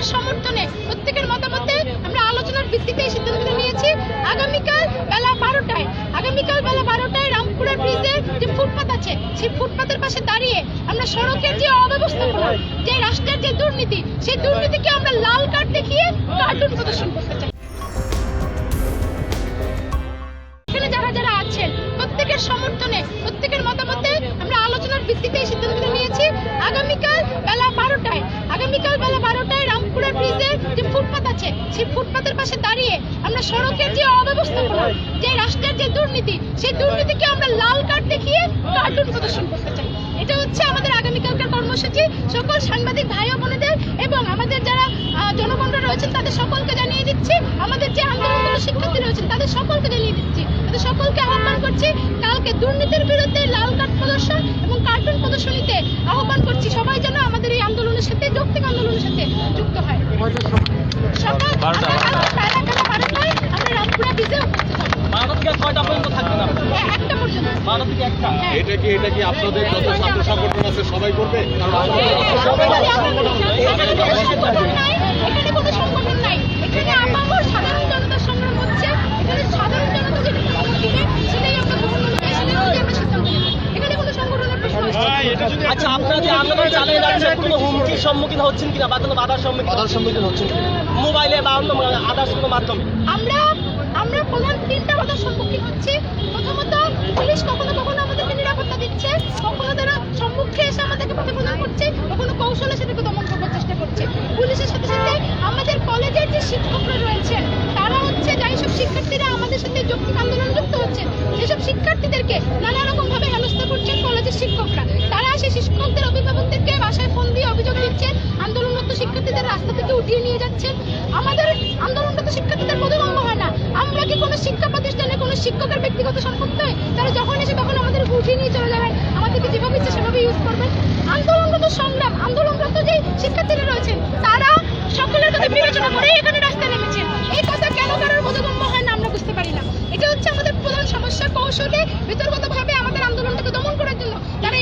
প্রত্যেকের সমর্থনে, প্রত্যেকের মতামতে আমরা আলোচনার ভিত্তিতে এই সিদ্ধান্তটা নিয়েছি। আগামীকাল বেলা বারোটায়, আগামীকাল বেলা বারোটায় রামপুরা ব্রিজের যে ফুটপাত আছে, সেই ফুটপাতের পাশে দাঁড়িয়ে আমরা সড়কের যে অব্যবস্থাপনা, যে রাষ্ট্রের যে দুর্নীতি, সেই দুর্নীতিকে আমরা লাল কার্ড দেখিয়ে কার্টুন প্রদর্শন করতে চাই। এখানে যারা যারা আছেন, প্রত্যেকের সমর্থনে, প্রত্যেকের মতামতে আমরা আলোচনার ভিত্তিতে এই সিদ্ধান্তটা নিয়েছি। আগামীকাল বেলা বারোটায়, আগামীকাল বেলা বারোটায় রামপুরা ব্রিজের যে ফুটপাত আছে, সেই ফুটপাতের পাশে দাঁড়িয়ে আমরা সড়কের যে অব্যবস্থাপনা, যে রাষ্ট্রের যে দুর্নীতি, সেই দুর্নীতিকে আমরা লাল কার্ড দেখিয়ে কার্টুন প্রদর্শন করতে চাই। এটা হচ্ছে আমাদের আগামীকালকার কর্মসূচি। সকল সাংবাদিক ভাই বোনেদের এবং আমাদের যারা জনগণরা রয়েছেন, তাদের সকলকে জানিয়ে দিচ্ছি, আমাদের যে আন্দোলনরত শিক্ষার্থী রয়েছেন, তাদের সকলকে জানিয়ে দিচ্ছি, তাদের সকলকে আহ্বান করছি, কালকে দুর্নীতির বিরুদ্ধে লাল কার্ড প্রদর্শন এবং কার্টুন প্রদর্শনীতে আহ্বান করছি। সবাই যেন আমাদের এই আন্দোলনের সাথে যৌক্তিক আন্দোলনের সাথে যুক্ত হয় সকাল বারোটা, সাড়ে এগারোটা বারোটায় আমরা রামপুরা ব্রিজে উপস্থিত হব কয়টা পর্যন্ত থাকবেন একটা পর্যন্ত একটা হ্যাঁ। এটা কি এটা কি আপনাদের যত ছাত্র সংগঠন আছে সবাই করবে সম্মুখীন হচ্ছেন কিনা বা কোনো বাধার সম্মুখীন বাধার সম্মুখীন হচ্ছেন মোবাইলে বা অন্য আদার্স কোনো মাধ্যমে? আমরা আমরা প্রধান তিনটা বাধার সম্মুখীন হচ্ছি। প্রথমত পুলিশ কখনো কখনো আমাদেরকে নিরাপত্তা দিচ্ছে। কখনো তারা সম্মুখে এসে আমাদেরকে প্রতিপাদন করছে। কখনো কৌশলে সেটাকে দমন করবার চেষ্টা করছে। পুলিশের সাথে সাথে আমাদের কলেজের যে শিক্ষকরা রয়েছেন তারা হচ্ছে যাই সব শিক্ষার্থীরা আমাদের সাথে যৌক্তিক আন্দোলন যুক্ত হচ্ছেন সেসব শিক্ষার্থীদেরকে নানা রকম ভাবে হেনস্থা করছেন কলেজের শিক্ষকরা। তারা সেই শিক্ষকদের অভিভাবকদেরকে বাসায় ফোন দিয়ে অভিযোগ দিচ্ছেন, আন্দোলনরত শিক্ষার্থীদের রাস্তা থেকে উঠিয়ে নিয়ে যাচ্ছেন। আমাদের আন্দোলনরত শিক্ষার্থীদের বোধগম্য হয় না। আমরা কি কোনো শিক্ষা প্রতিষ্ঠানে কোনো শিক্ষকের ব্যক্তিগত সম্পত্তি? হয় তারা যখন এসে তখন আমাদের উঠিয়ে নিয়ে চলে যাবেন। আমাদেরকে যেভাবে ইচ্ছে সেভাবে ইউজ করবেন। আন্দোলনরত সংগ্রাম, আন্দোলনরত যে শিক্ষার্থীরা রয়েছেন, তারা সকলের কথা বিবেচনা করে এখানে রাস্তায় নেমেছেন এই কথা কেন কারোর বোধগম্য হয় না আমরা বুঝতে পারি না এটা হচ্ছে আমাদের প্রধান সমস্যা কৌশলে বিতর্কতভাবে আমাদের আন্দোলনটাকে দমন করার জন্য তারা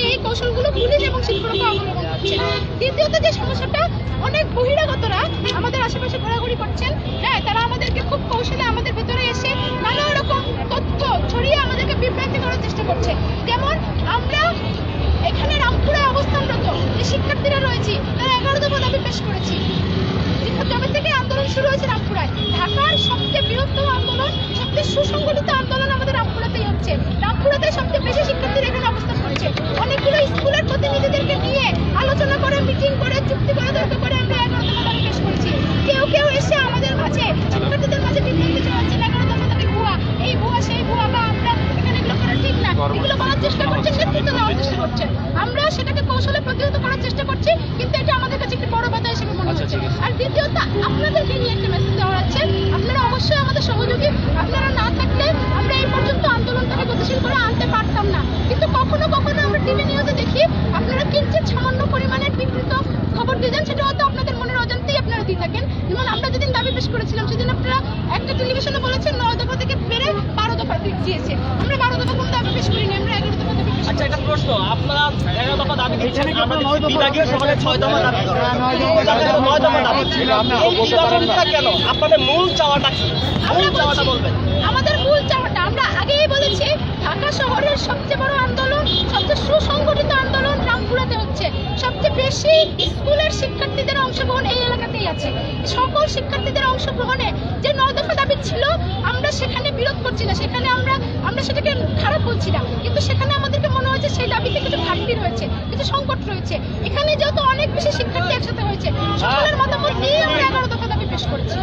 এই কৌশলগুলো পুলিশ এবং শিক্ষকরা অবলম্বন করছে দ্বিতীয়ত যে সমস্যাটা, অনেক বহিরাগতরা আমাদের আশেপাশে ঘোরাঘুরি করছেন। হ্যাঁ তারা আমাদেরকে খুব কৌশলে আমাদের ভেতরে এসে নানা রকম তথ্য ছড়িয়ে আমাদেরকে বিভ্রান্তি করার চেষ্টা করছে। যেমন, আমরা এখানে রামপুরে অবস্থানরত যে শিক্ষার্থীরা রয়েছি, তারা এগারো দফা দাবি পেশ করেছি। যবে থেকে আন্দোলন শুরু হয়েছে রামপুরায়। ঢাকার সবচেয়ে বৃহত্তম আন্দোলন, সবচেয়ে সুসংগঠিত আন্দোলন আমাদের রামপুরাতেই হচ্ছে। রামপুরাতে সবচেয়ে বেশি শিক্ষার্থীরা এখানে অবস্থান করছে অনেকগুলো স্কুলের প্রতিনিধিদেরকে নিয়ে আলোচনা করে মিটিং করে চুক্তি করে তর্ক করে আমরা দফা দাবি পেশ করেছি। কেউ কেউ এসে আমাদের মাঝে শিক্ষার্থীদের মাঝে বিভ্রান্তি ছড়াচ্ছেন এগারো দফা দাবি ভুয়া এই ভুয়া সেই ভুয়া বা আমরা এখানে এগুলো করা ঠিক না। এগুলো করার চেষ্টা করছেন নেতৃত্ব দেওয়ার চেষ্টা করছেন আমরা সেটাকে কৌশলে প্রতিহত করার চেষ্টা করছি কিন্তু এটা আমাদের কাছে একটি বড় বাধা হিসেবে মনে হচ্ছে। আর দ্বিতীয়ত আপনাদেরকে নিয়ে একটা মেসেজ দেওয়া হচ্ছে আপনারা অবশ্যই আমাদের সহযোগী। আপনারা না থাকলে আমরা এই পর্যন্ত আন্দোলনটাকে গতিশীল করে আনতে পারতাম না। কিন্তু কখনো কখনো পরিমাণের খবর দিয়ে দেন সেটা হয়তো আপনাদের মনের অজান্তেই আপনারা দিয়ে থাকেন। যেমন আমরা যেদিন দাবি পেশ করেছিলাম সেদিন আপনারা একটা টেলিভিশনে বলেছেন নয় দফা থেকে বেড়ে বারো দফা দিয়েছে। আমরা বারো দফা কোনো দাবি পেশ করিনি আমরা এগারো দফা দাবি পেশ আচ্ছা একটা প্রশ্ন। আপনারা এগারো দফা দাবি দিচ্ছেন বিভাগীয় শহরে ছয় দফা দাবি করেন। নয় দফা দাবি কেন? আপনাদের মূল চাওয়াটা কি? মূল চাওয়াটা বলবেন। আমাদের মূল চাওয়াটা আমরা আগেই বলেছি ঢাকা শহরের সবচেয়ে বড় আন্দোলন সবচেয়ে সুসংগঠিত আন্দোলন জেলাগুলোতে হচ্ছে। সবচেয়ে বেশি স্কুলের শিক্ষার্থীদের অংশগ্রহণ এই এলাকাতেই আছে। সকল শিক্ষার্থীদের অংশগ্রহণে যে নয় দফা দাবি ছিল, আমরা সেখানে বিরোধ করছি না। সেখানে আমরা আমরা সেটাকে খারাপ বলছি না। কিন্তু সেখানে আমাদেরকে মনে হয়েছে সেই দাবিতে কিছু ঘাটতি রয়েছে, কিছু সংকট রয়েছে। এখানে যেহেতু অনেক বেশি শিক্ষার্থী একসাথে হয়েছে, সকলের মতামত নিয়ে আমরা এগারো দফা দাবি পেশ করছি।